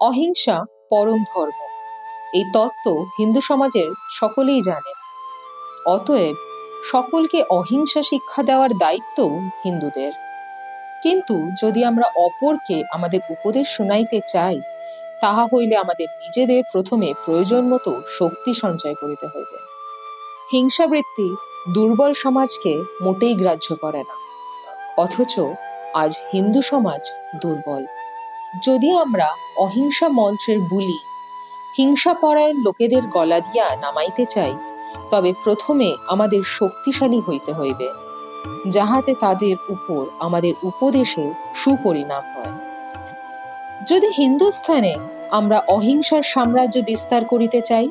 অহিংসা পরম ধর্ম। এই তত্ত্ব হিন্দু সমাজের সকলেই জানে। অতএব সকলকে অহিংসা শিক্ষা দেওয়ার দায়িত্ব হিন্দুদের। কিন্তু যদি আমরা অপরকে আমাদের উপদেশ শোনাইতে চাই, তাহা হইলে আমাদের নিজেদের প্রথমে প্রয়োজন মতো শক্তি সঞ্চয় করিতে হইবে। হিংসাবৃত্তি দুর্বল সমাজকে মোটেই গ্রাহ্য করে না। অথচ আজ হিন্দু সমাজ দুর্বল। যদি আমরা অহিংসা মন্ত্রের বুলি হিংসাপরায়ণ লোকেদের গলা দিয়া নামাইতে চাই, তবে প্রথমে আমাদের শক্তিশালী হইতে হইবে, যাহাতে তাদের উপর আমাদের উপদেশে সুপরিণাম হয়। যদি হিন্দুস্থানে আমরা অহিংসার সাম্রাজ্য বিস্তার করিতে চাই,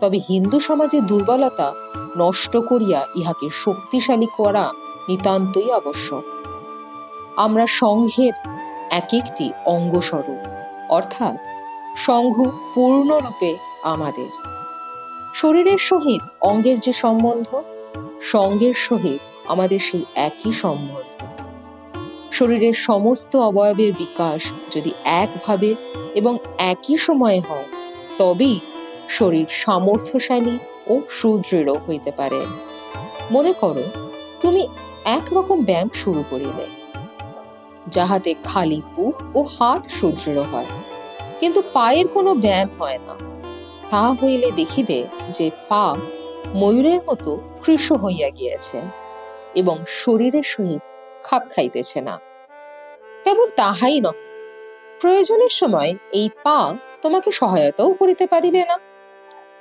তবে হিন্দু সমাজের দুর্বলতা নষ্ট করিয়া ইহাকে শক্তিশালী করা নিতান্তই আবশ্যক। আমরা সংঘের এক একটি অঙ্গস্বরূপ, অর্থাৎ সংঘ পূর্ণরূপে আমাদের। শরীরের সহিত অঙ্গের যে সম্বন্ধ, সঙ্গের সহিত আমাদের সেই একই সম্বন্ধ। শরীরের সমস্ত অবয়বের বিকাশ যদি একভাবে এবং একই সময়ে হয়, তবেই শরীর সামর্থ্যশালী ও সুদৃঢ় হইতে পারে। মনে করো, তুমি একরকম ব্যায়াম শুরু করিলে। যাহাতে খালি বুক ও হাত সুদৃঢ় হয়। কিন্তু পায়ের কোনো ব্যায়াম হয় না। তা হইলে দেখিবে যে পা ময়ূরের মতো কৃষ হইয়া গিয়াছে এবং শরীরের সহিত খাপ খাইতেছে না। কেবল তাহাই নয় প্রয়োজনের সময় এই পা তোমাকে সহায়তাও করিতে পারিবে না।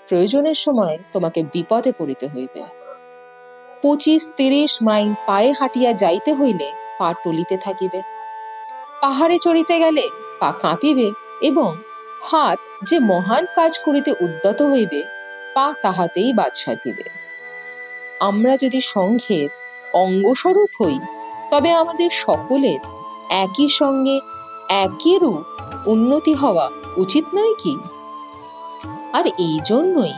প্রয়োজনের সময় তোমাকে বিপদে পড়িতে হইবে। পঁচিশ তিরিশ মাইল পায়ে হাঁটিয়া যাইতে হইলে পা টলিতে থাকিবে। পাহাড়ে চড়িতে গেলে পা কাঁপিবে এবং হাত যে মহান কাজ করিতে উদ্যত হইবে, পা তাহাতেই বাদ সাধিবে আমরা যদি সংঘের অঙ্গস্বরূপ হই, তবে আমাদের সকলের একই সঙ্গে একই রূপ উন্নতি হওয়া উচিত নয় কি? আর এই জন্যই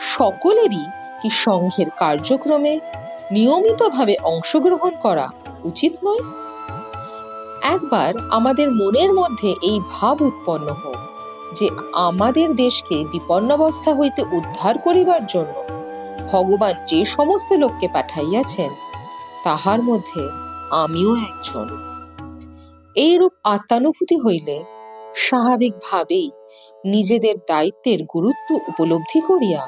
সকলেরই কি সংঘের কার্যক্রমে নিয়মিতভাবে অংশগ্রহণ করা উচিত নয়? একবার আমাদের মনের মধ্যে এই ভাব উৎপন্ন হোক যে আমাদের দেশকে বিপন্নাবস্থা হইতে উদ্ধার করিবার জন্য ভগবান যে সমস্ত লোককে পাঠাইয়াছেন, তাহার মধ্যে আমিও একজন। এইরূপ আত্মানুভূতি হইলে স্বাভাবিকভাবেই নিজেদের দায়িত্বের গুরুত্ব উপলব্ধি করিয়া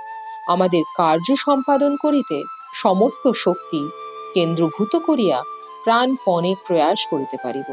আমাদের কার্য সম্পাদন করিতে সমস্ত শক্তি কেন্দ্রভূত করিয়া প্রাণপণে প্রয়াস করিতে পারিব।